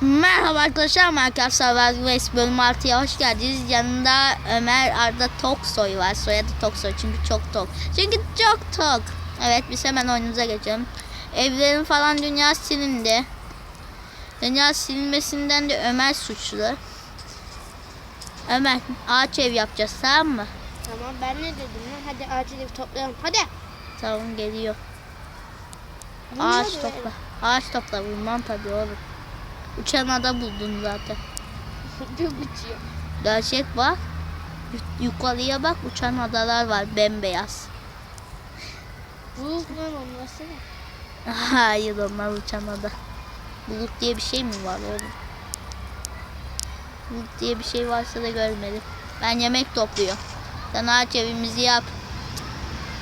Merhaba arkadaşlar Minecraft Survival Race bölüm 6'ya hoş geldiniz. Yanında Ömer Arda Toksoy var. Soyadı Toksoy çünkü çok tok. Çünkü çok tok. Evet biz hemen oyunumuza geçelim. Evlerin falan dünya silindi. Dünya silinmesinden de Ömer suçlu. Ömer ağaç ev yapacağız tamam mı? Tamam ben ne dedim lan? Hadi acil evi toplayalım. Hadi. Tamam geliyor. Ağaç topla. Ağaç topla bulmam tabii oğlum. Uçan ada buldun zaten. Çok uçuyor. Gerçek bak. Yu- Yukarıya bak uçan adalar var bembeyaz. Bulut lan da. Hayır onlar uçan ada. Bulut diye bir şey mi var oğlum? Bulut diye bir şey varsa da görmedim. Ben yemek topluyorum. Sen ağaç evimizi yap.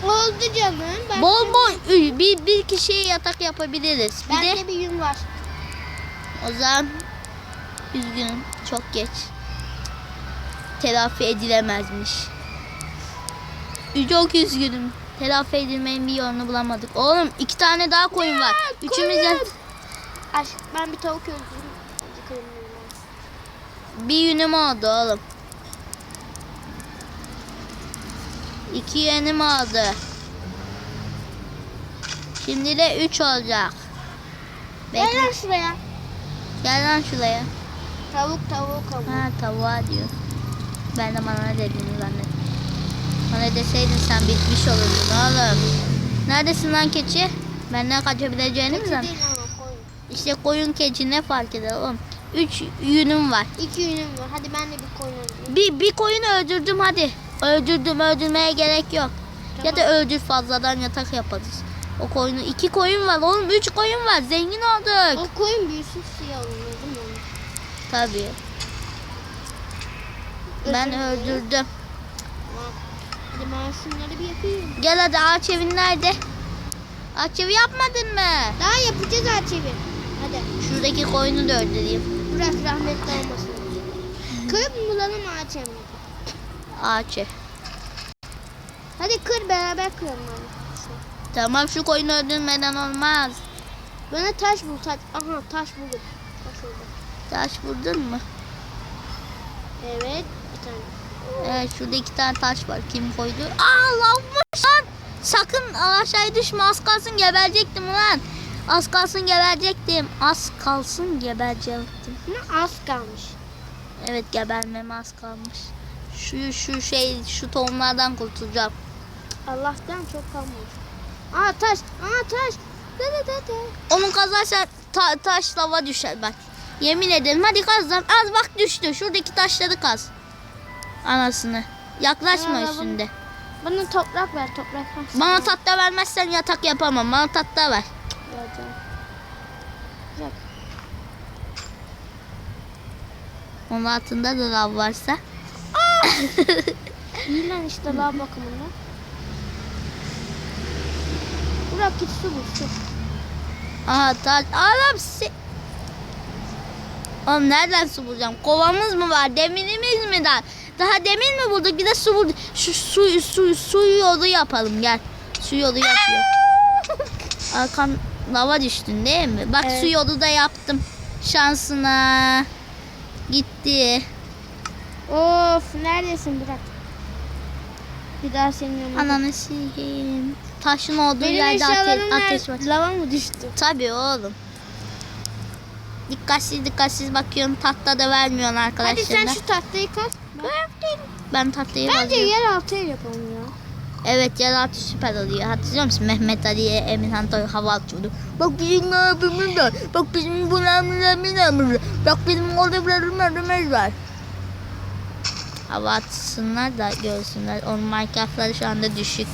Oldu canım. Ben Bol bol bir, bir kişiye yatak yapabiliriz. Bir de Bende bir yün var. O zaman üzgünüm çok geç. Telafi edilemezmiş. Çok üzgünüm. Telafi edilmenin bir yolunu bulamadık. Oğlum iki tane daha koyun var. Üçümüz koyun. yat- Aşk ben bir tavuk öldürdüm. Bir yünüm oldu oğlum. İki yünüm oldu. Şimdi de üç olacak. Bekle. lan şuraya. Gel lan şuraya. Tavuk tavuk tavuk. Ha tavuğa diyor. Ben de bana ne dediğini zannettim. Bana deseydin sen bitmiş olurdun oğlum. Neredesin lan keçi? Benden kaçabileceğini mi zannettin? koyun. İşte koyun keçi ne fark eder oğlum? Üç yünüm var. İki yünüm var. Hadi ben de bir koyun öldüreyim. Bir, bir koyunu öldürdüm hadi. Öldürdüm öldürmeye gerek yok. Ya Tamam. da öldür fazladan yatak yaparız. O koyunu iki koyun var oğlum üç koyun var zengin olduk. O koyun büyüsün siyah olur değil mi? Tabii. Ben öldürdüm. Hadi ben şunları bir yapayım. Gel hadi ağaç evin nerede? Ağaç evi yapmadın mı? Daha yapacağız her şeyi. Hadi. Şuradaki koyunu da öldüreyim. Bırak rahmetli olmasın. Kırıp mı bulalım ağaç emri? Ağaç ev. Hadi kır beraber kıralım. Tamam şu koyunu öldürmeden olmaz. Bana taş bul taş. Aha taş buldum. Taş. Taş buldun mu? Evet bir tane. Evet şurada iki tane taş var. Kim koydu? Aa lavmış lan. Sakın aşağıya düşme. Az kalsın geberecektim lan. Az kalsın geberecektim. Az kalsın geberecektim. Ne az kalmış. Evet gebermeme az kalmış. Şu şu şey şu tohumlardan kurtulacağım. Allah'tan çok kalmamış. Aa taş. Aa taş. De de de de. Onun kazarsan ta- taş lava düşer bak. Yemin ederim hadi kaz lan. Az bak düştü. Şuradaki taşları kaz. Anasını. Yaklaşma Aa, üstünde. Bana toprak ver toprak. Bana tahta vermezsen yatak yapamam. Bana tahta ver. Vereceğim. Bırak. Onun altında da lav varsa. İyi lan işte lav bakımından. Bırak git su bul su. Aha taş. Oğlum se- Oğlum nereden su bulacağım? Kovamız mı var? Demirimiz mi var? Daha demir mi bulduk? Bir de su bulduk. Şu su, su, su yolu yapalım gel. Su yolu yapıyor. Arkan lava düştün değil mi? Bak Evet. su yolu da yaptım. Şansına. Gitti. Of neredesin bırak. Bir daha senin yanına. Ananı sikeyim. Taşın olduğu Benim yerde ate- ateş var. Lava mı düştü? Tabii oğlum. Dikkatsiz dikkatsiz bakıyorum. Tahta da vermiyorsun Hadi arkadaşlarına. sen şu tahtayı kaz. Ben tahtayı Bence kazıyorum. yer altı yapalım ya. Evet yeraltı süper oluyor. Hatırlıyor musun? Mehmet Ali'ye Emirhan Toy hava atıyordu. Bak bizim yapımız var. Bak bizim bulamız var. Bak bizim odalarımız var. Hava atsınlar da görsünler. Onun Minecraft'ları şu anda düşük.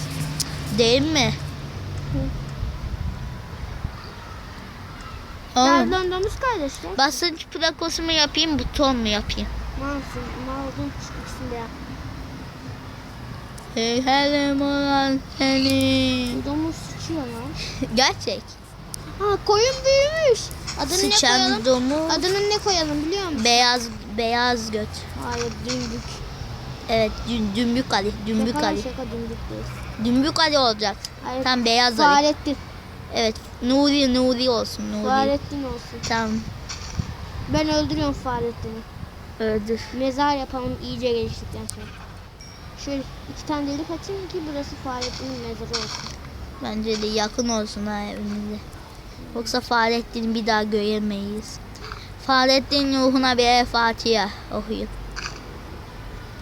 Değil mi? Nereden domuz kardeşler? basınç plakosu mu yapayım, buton mu yapayım? Malsın, maldun çıksın diye. Hey helim olan seni. Domuz sıçıyor lan. Gerçek. Ha koyun büyümüş. Adını ne Sıçan koyalım? domuz. Adını ne koyalım biliyor musun? Beyaz beyaz göt. Hayır dümbük. Evet dümbük Ali. Dümbük şaka Ali. şaka dümbük değil. Dümbük Ali olacak. Hayır. Tam beyaz Ali. Fahrettin. Evet Nuri Nuri olsun Nuri. Fahrettin olsun. Tamam. Ben öldürüyorum Fahrettin'i. Öldür. Mezar yapalım iyice geliştikten sonra. Şöyle iki tane delik açayım ki burası Fahrettin'in mezarı olsun. Bence de yakın olsun ha evimize. Yoksa Fahrettin'i bir daha göremeyiz. Fahrettin ruhuna bir Fatiha okuyun.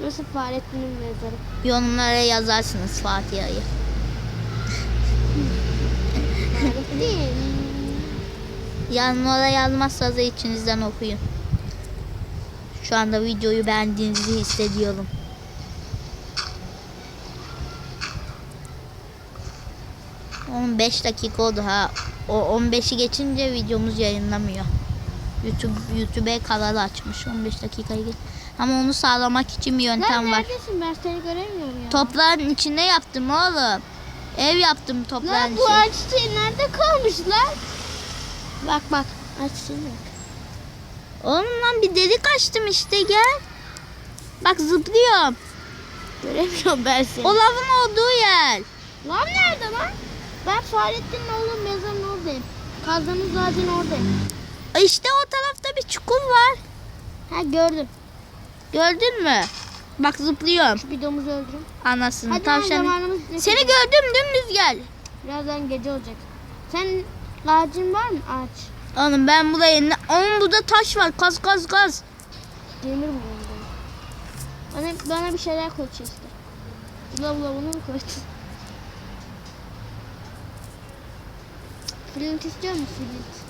Burası Fahrettin'in mezarı. Yorumlara yazarsınız Fatiha'yı. Fahrettin. Yanlara yazmazsanız da içinizden okuyun. Şu anda videoyu beğendiğinizi hissediyorum. On 5 dakika oldu ha. O 15'i geçince videomuz yayınlamıyor. YouTube YouTube'e kanal açmış 15 dakikayı geç. Ama onu sağlamak için bir Lan yöntem var. neredesin? Ben seni göremiyorum ya. Toprağın içine yaptım oğlum. Ev yaptım toprağın Lan bu içine. ağaç çiçeği nerede kalmış lan? Bak bak. Ağaç çiçeği bak. Oğlum lan bir delik açtım işte gel. Bak zıplıyorum. Göremiyorum ben seni. O lavın olduğu yer. Lan nerede lan? Ben Fahrettin'in oğlum mezarının oradayım. Kazdığımız ağacın oradayım. İşte o tarafta bir çukur var. Ha gördüm. Gördün mü? Bak zıplıyorum. Şu bir domuzu öldürün. Anasını Hadi tavşanı. Seni gördüm dümdüz gel. Birazdan gece olacak. Sen ağacın var mı? Ağaç. Oğlum ben buraya ne... Oğlum burada taş var. Kaz kaz kaz. Demir mi oldu? Bana, bana bir şeyler koy işte. Bula bula bunu mu koydun? Flint istiyor musun flint?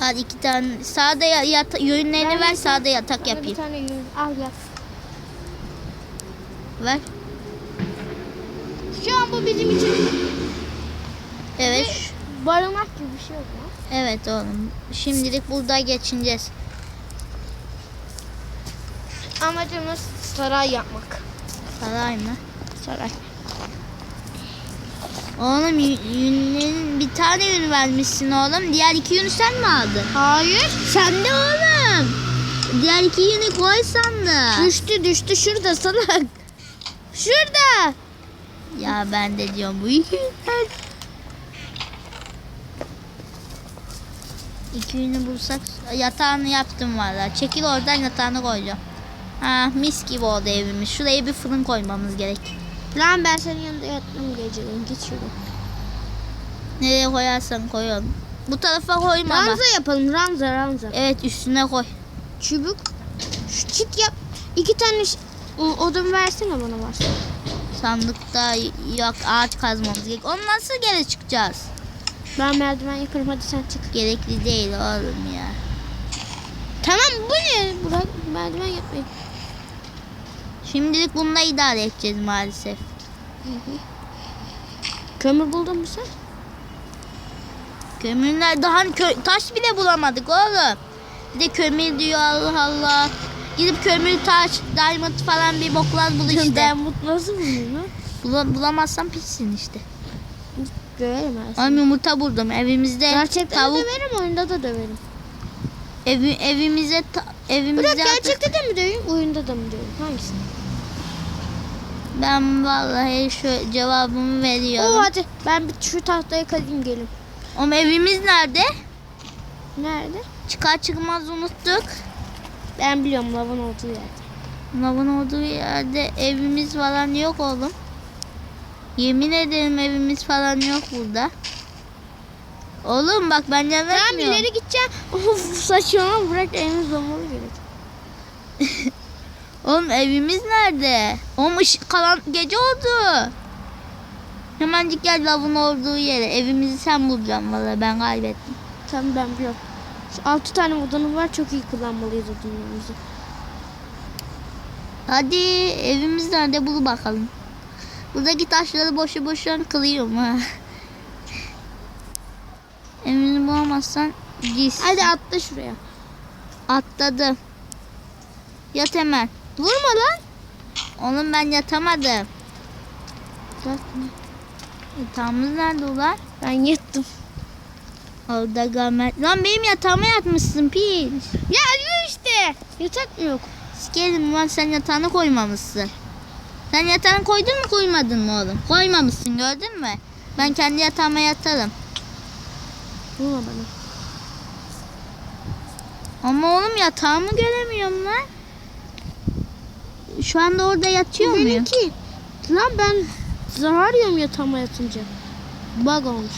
Hadi iki tane. Sağda ya, yata, yönlerini Ben ver bir sağda yatak Bana Bir yapayım. tane yün. Al gel. Ver. Şu an bu bizim için Evet. şu- barınak gibi bir şey oldu. lan. Evet oğlum. Şimdilik burada geçineceğiz. Amacımız saray yapmak. Saray mı? Saray. Oğlum yün- yünlerin bir tane yün vermişsin oğlum. Diğer iki yünü sen mi aldın? Hayır. Sen de oğlum. Diğer iki yünü koy sandı. Düştü düştü şurada salak. Şurada. Ya ben de diyorum bu iki yünler. İki yünü bulsak yatağını yaptım valla. Çekil oradan yatağını koyacağım. Ha mis gibi oldu evimiz. Şuraya bir fırın koymamız gerek. Lan ben senin yanında yattım geceleyin. Git şuraya. Nereye koyarsan koy oğlum. Bu tarafa koyma ama. Ranza yapalım. Ranza ranza. Evet üstüne koy. Çubuk. Şu çit yap. İki tane ş- o- odun versene bana varsa. Sandıkta yok ağaç kazmamız gerek. Onu nasıl geri çıkacağız? Ben merdiven yaparım hadi sen çık. Gerekli değil oğlum ya. Tamam bu ne? Burak merdiven yapmayın. Şimdilik bununla idare edeceğiz maalesef. Kömür buldun mu sen? Kömürler daha kö- taş bile bulamadık oğlum. Bir de kömür diyor Allah Allah. Gidip kömür, taş, diamond falan bir boklar bul işte. Diamond nasıl buluyor? Bula- bulamazsan pissin işte. Ben seni. Oğlum yumurta buldum. Evimizde Gerçekten tavuk, döverim oyunda da döverim. evi, evimize ta- evimizde Burak gerçekte de mi döveyim oyunda da mı döveyim? Hangisini? Ben vallahi şu cevabımı veriyorum. Oo hadi ben bir şu tahtaya kazayım gelin. Oğlum evimiz nerede? Nerede? Çıkar çıkmaz unuttuk. Ben biliyorum lavın olduğu yerde. Lavın olduğu yerde evimiz falan yok oğlum. Yemin ederim evimiz falan yok burada. Oğlum bak ben Tamam yanılmıyorum. ileri gideceğim. Of saçmalama bırak elimiz olmalı gerek. Oğlum evimiz nerede? Oğlum ışık kalan gece oldu. Hemencik gel lavın olduğu yere. Evimizi sen bulacaksın valla ben kaybettim. Tamam ben biliyorum. Şu altı tane odanım var çok iyi kullanmalıyız odunlarımızı. Hadi evimiz nerede bul bakalım. Buradaki taşları boşu boşuna kılıyorum ha. Evimizi bulamazsan git. Hadi atla şuraya. Atladım. Yat hemen. Vurma lan. Oğlum ben yatamadım. Yatağımız nerede ulan? Ben yattım. Orada gamet. Lan benim yatağıma yatmışsın piç. Ya arıyor işte. Yatak mı yok? Sikerim lan sen yatağını koymamışsın. Sen yatağını koydun mu koymadın mı oğlum? Koymamışsın gördün mü? Ben kendi yatağıma yatarım. Vurma bana. Ama oğlum yatağımı göremiyorum lan. Şu anda orada yatıyor muyum? Benimki. Lan ben zarar yiyorum yatağıma yatınca. Bug olmuş.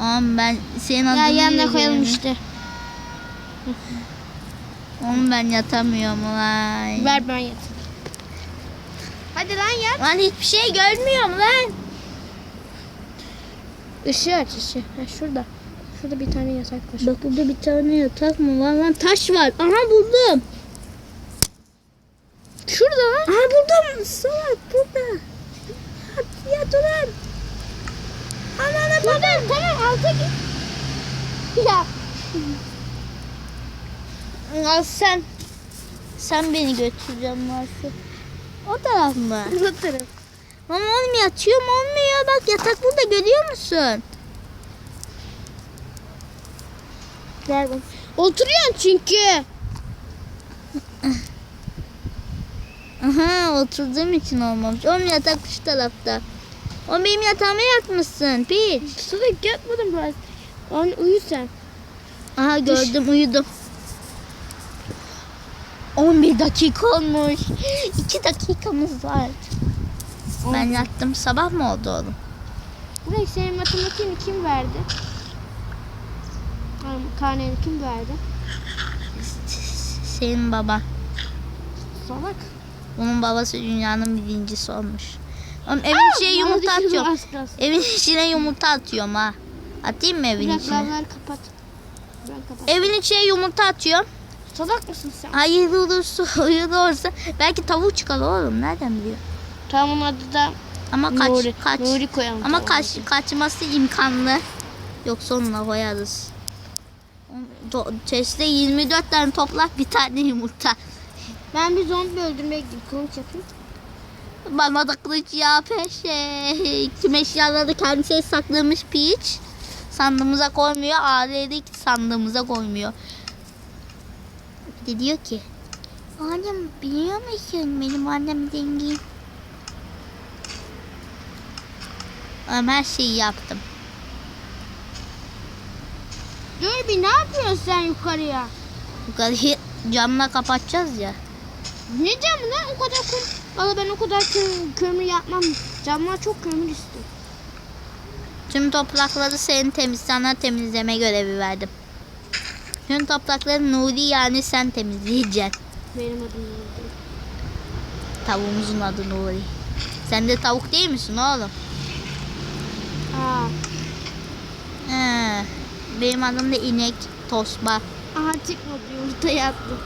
Oğlum ben senin adını Ya yanına koyalım işte. Oğlum ben yatamıyorum lan. Ver ben yatayım. Hadi lan yat. Lan hiçbir şey görmüyorum lan. Işığı aç ışığı. Ha, şurada. Şurada bir tane yatak var. Bak burada bir tane yatak mı var lan? Taş var. Aha buldum. Şurada. Aha buldum. Salak burada. Yat, ulan. Anana Burada tamam alta git. Ya. Al sen. Sen beni götüreceğim varsa. O taraf mı? Bu taraf. Ama oğlum yatıyorum olmuyor. Bak yatak burada görüyor musun? Ver bak. Oturuyorsun çünkü. Aha oturduğum için olmamış. Oğlum yatak şu tarafta. Oğlum benim yatağıma yatmışsın. Piç. Sonra yatmadım biraz. An uyu sen. Aha gördüm uyudum. 11 dakika olmuş. 2 dakikamız var. Ben yattım. Sabah mı oldu oğlum? Burak senin matematiğini kim verdi? Karneni kim verdi? Senin baba. Salak. Bunun babası dünyanın birincisi olmuş. Oğlum evin içine yumurta atıyorum. Evin içine yumurta atıyorum ha. Atayım mı evin Bırak içine? lavları kapat. Bırak kapat. Evin içine yumurta atıyorum. Salak mısın sen? Hayır olursa, hayır olursa. Belki tavuk çıkar oğlum. Nereden biliyor? Tamam onun adı da Ama kaç, Nuri. kaç. Nuri koyalım. Ama kaç, kaçması imkanlı. Yoksa onunla koyarız. Çeşitde 24 tane toprak bir tane yumurta. Ben bir zombi öldürmeye gideyim. Kılıç yapayım. Bana da kılıç ya peşe. Tüm eşyaları kendisi saklamış piç. Sandığımıza koymuyor. Ailedik sandığımıza koymuyor. Bir de diyor ki. Annem biliyor musun benim annem zengin. Ama her şeyi yaptım. Dur bir ne yapıyorsun sen yukarıya? Yukarıyı camla kapatacağız ya. Ne camı lan o kadar kömür. Valla ben o kadar kömür, kömür yapmam. Camlar çok kömür istiyor. Tüm toprakları senin temiz sana temizleme görevi verdim. Tüm toprakları Nuri yani sen temizleyeceksin. Benim adım Nuri. Tavuğumuzun adı Nuri. Sen de tavuk değil misin oğlum? Aa, He. Benim adım da inek, tosba. aha çıkmadı yumurta yattı.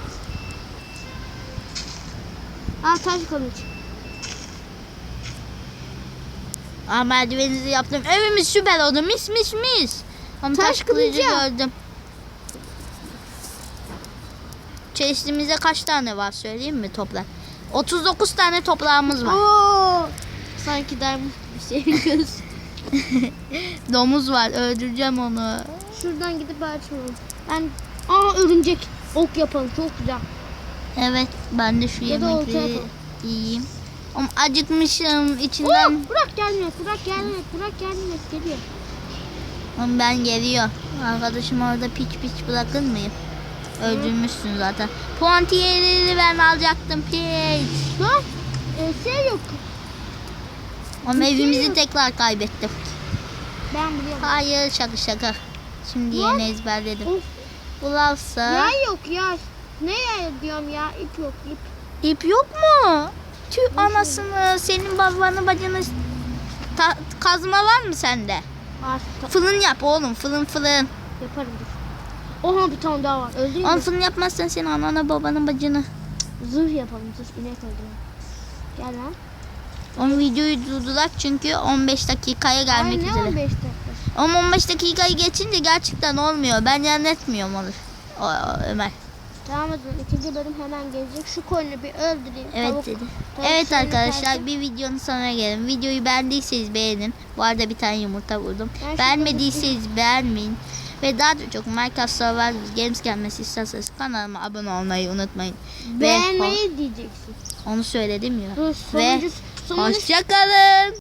Aa taş kılıç. Aa merdiveninizi yaptım. Evimiz süper oldu. Mis mis mis. Ama taş, Taş kılıcı gördüm. Çeşitlimizde kaç tane var söyleyeyim mi toprak? 39 tane toprağımız var. Oo. Sanki diamond bir şey biliyoruz. Domuz var. Öldüreceğim onu. Şuradan gidip açalım. Ben aa örümcek ok yapalım çok güzel. Evet ben de şu Ya yemekleri yiyeyim. Ama acıkmışım içinden. Oo, Burak gelmiyor, Burak gelmiyor, Burak gelmiyor, geliyor. Ama ben geliyor. Arkadaşım orada piç piç bırakır mıyım? Öldürmüşsün zaten. Puantiyeri ben alacaktım piç. Ha? Ee, şey yok. Ama Bir şey evimizi yok. tekrar kaybettim. Ben biliyorum. Hayır şaka şaka. Şimdi yeni ezberledim. Of, Bulavsa. yay yok ya. Ne diyorum ya? İp yok, ip. İp yok mu? Tüh anasını senin babanı bacını Ta- kazma var mı sende? Var, Fırın yap oğlum fırın fırın. yaparım dur. Oha bir tane daha var. Öldüreyim Oğlum mi? fırın yapmazsan senin anana babanın bacını. Zırh yapalım, zırh inek öldürelim. Gel lan. Onun videoyu durdurak çünkü 15 dakikaya gelmek Ay, ne üzere. 15 dakika? Ama 15 dakikayı geçince gerçekten olmuyor. Ben zannetmiyorum olur. O, o, Ömer. O zaman ikinci bölüm hemen gelecek. Şu koyunu bir öldüreyim. Evet Tavuk- dedi. tavuk Evet arkadaşlar tersi- bir videonun sonuna gelin. Videoyu beğendiyseniz beğenin. Bu arada bir tane yumurta vurdum. Ben Beğenmediyseniz beğenmeyin. Ve daha da çok Minecraft Survival Games gelmesi isterseniz kanalıma abone olmayı unutmayın. Ve Beğenmeyi diyeceksin. onu söyledim ya. Dur, Ve sonuncu, sonuncu hoşçakalın.